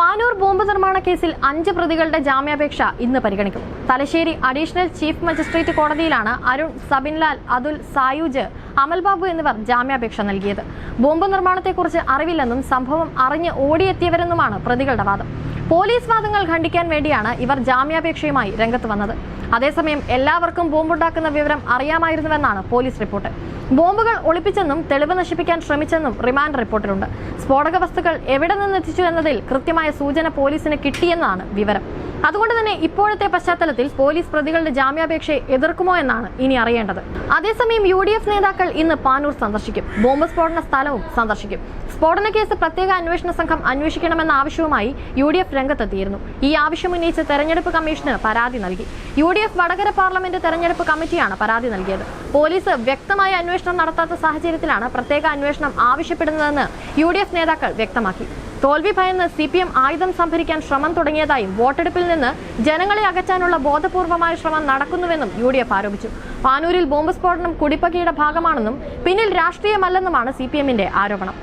Panoor bomb നിർമ്മാണ കേസിൽ അഞ്ച് പ്രതികളുടെ ജാമ്യാപേക്ഷ ഇന്ന് പരിഗണിക്കും. തലശ്ശേരി അഡീഷണൽ ചീഫ് മജിസ്ട്രേറ്റ് കോടതിയിലാണ് അരുൺ സബിൻലാൽ അതുൽ സായൂജ് അമൽബാബു എന്നിവർ ജാമ്യാപേക്ഷ നൽകിയത്. ബോംബ് നിർമ്മാണത്തെക്കുറിച്ച് അറിവില്ലെന്നും സംഭവം അറിഞ്ഞ് ഓടിയെത്തിയവരെന്നുമാണ് പ്രതികളുടെ വാദം. പോലീസ് വാദങ്ങൾ ഖണ്ഡിക്കാൻ വേണ്ടിയാണ് ഇവർ ജാമ്യാപേക്ഷയുമായി രംഗത്ത് വന്നത്. അതേസമയം എല്ലാവർക്കും ബോംബുണ്ടാക്കുന്ന വിവരം അറിയാമായിരുന്നുവെന്നാണ് പോലീസ് റിപ്പോർട്ട്. ബോംബുകൾ ഒളിപ്പിച്ചെന്നും തെളിവ് നശിപ്പിക്കാൻ ശ്രമിച്ചെന്നും റിമാൻഡ് റിപ്പോർട്ടിലുണ്ട്. സ്ഫോടക വസ്തുക്കൾ എവിടെ നിന്നെത്തിച്ചു എന്നതിൽ കൃത്യമായ സൂചന പോലീസിന് കിട്ടിയെന്നാണ് വിവരം. അതുകൊണ്ട് തന്നെ ഇപ്പോഴത്തെ പശ്ചാത്തലത്തിൽ പോലീസ് പ്രതികളുടെ ജാമ്യാപേക്ഷയെ എതിർക്കുമോ എന്നാണ് ഇനി അറിയേണ്ടത്. അതേസമയം യു ഡി എഫ് നേതാക്കൾ ഇന്ന് പാനൂർ സന്ദർശിക്കും. ബോംബ് സ്ഫോടന സ്ഥലവും സന്ദർശിക്കും. സ്ഫോടന കേസ് പ്രത്യേക അന്വേഷണ സംഘം അന്വേഷിക്കണമെന്ന ആവശ്യവുമായി യു ഡി എഫ് രംഗത്തെത്തിയിരുന്നു. ഈ ആവശ്യം ഉന്നയിച്ച് തെരഞ്ഞെടുപ്പ് കമ്മീഷന് പരാതി നൽകി. U D F Vadakara parliament തെരഞ്ഞെടുപ്പ് കമ്മിറ്റിയാണ് പരാതി നൽകിയത്. പോലീസ് വ്യക്തമായ അന്വേഷണം നടത്താത്ത സാഹചര്യത്തിലാണ് പ്രത്യേക അന്വേഷണം ആവശ്യപ്പെടുന്നതെന്ന് യു നേതാക്കൾ വ്യക്തമാക്കി. തോൽവി ഭയന്ന് സി പി എം ആയുധം സംഭരിക്കാൻ ശ്രമം തുടങ്ങിയതായും വോട്ടെടുപ്പിൽ നിന്ന് ജനങ്ങളെ അകറ്റാനുള്ള ബോധപൂർവമായ ശ്രമം നടക്കുന്നുവെന്നും യു ഡി എഫ് ആരോപിച്ചു. പാനൂരിൽ ബോംബ് സ്ഫോടനം കുടിപ്പകയുടെ ഭാഗമാണെന്നും പിന്നിൽ രാഷ്ട്രീയമല്ലെന്നുമാണ് സി പി എമ്മിന്റെ ആരോപണം.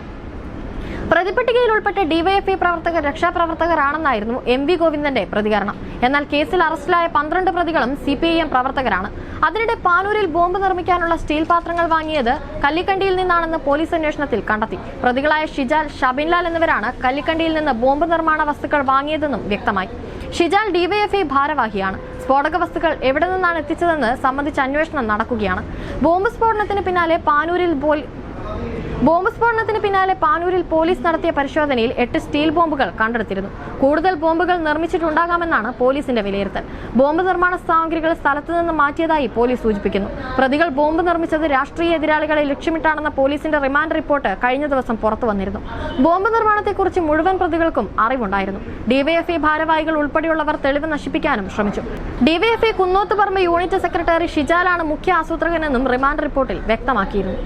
പ്രതിപട്ടികയിൽ ഉൾപ്പെട്ട ഡിവൈഎഫ്ഐ പ്രവർത്തകർ രക്ഷാപ്രവർത്തകരാണെന്നായിരുന്നു എം വി ഗോവിന്ദന്റെ പ്രതികരണം. എന്നാൽ കേസിൽ അറസ്റ്റിലായ പന്ത്രണ്ട് പ്രതികളും സി പി ഐ എം പ്രവർത്തകരാണ്. അതിനിടെ പാനൂരിൽ ബോംബ് നിർമ്മിക്കാനുള്ള സ്റ്റീൽ പാത്രങ്ങൾ വാങ്ങിയത് കല്ലിക്കണ്ടിയിൽ നിന്നാണെന്ന് പോലീസ് അന്വേഷണത്തിൽ കണ്ടെത്തി. പ്രതികളായ ഷിജാൽ ഷബിൻലാൽ എന്നിവരാണ് കല്ലിക്കണ്ടിയിൽ നിന്ന് ബോംബ് നിർമ്മാണ വസ്തുക്കൾ വാങ്ങിയതെന്നും വ്യക്തമായി. ഷിജാൽ ഡിവൈഎഫ്ഐ ഭാരവാഹിയാണ്. സ്ഫോടക വസ്തുക്കൾ എവിടെ നിന്നാണ് എത്തിച്ചതെന്ന് സംബന്ധിച്ച് അന്വേഷണം നടക്കുകയാണ്. ബോംബ് സ്ഫോടനത്തിന് പിന്നാലെ പാനൂരിൽ ബോംബ് സ്ഫോടനത്തിന് പിന്നാലെ പാനൂരിൽ പോലീസ് നടത്തിയ പരിശോധനയിൽ എട്ട് സ്റ്റീൽ ബോംബുകൾ കണ്ടെടുത്തിരുന്നു. കൂടുതൽ ബോംബുകൾ നിർമ്മിച്ചിട്ടുണ്ടാകാമെന്നാണ് പോലീസിന്റെ വിലയിരുത്തൽ. ബോംബ് നിർമ്മാണ സാമഗ്രികൾ സ്ഥലത്തു നിന്ന് മാറ്റിയതായി പോലീസ് സൂചിപ്പിക്കുന്നു. പ്രതികൾ ബോംബ് നിർമ്മിച്ചത് രാഷ്ട്രീയ എതിരാളികളെ ലക്ഷ്യമിട്ടാണെന്ന പോലീസിന്റെ റിമാൻഡ് റിപ്പോർട്ട് കഴിഞ്ഞ ദിവസം പുറത്തു വന്നിരുന്നു. ബോംബ് നിർമ്മാണത്തെക്കുറിച്ച് മുഴുവൻ പ്രതികൾക്കും അറിവുണ്ടായിരുന്നു. ഡിവൈഎഫ്ഐ ഭാരവാഹികൾ ഉൾപ്പെടെയുള്ളവർ തെളിവ് നശിപ്പിക്കാനും ശ്രമിച്ചു. ഡിവൈഎഫ്ഐ കുന്നോത്തുപറമ്പ് യൂണിറ്റ് സെക്രട്ടറി ഷിജാലാണ് മുഖ്യ ആസൂത്രകനെന്നും റിമാൻഡ് റിപ്പോർട്ടിൽ വ്യക്തമാക്കിയിരുന്നു.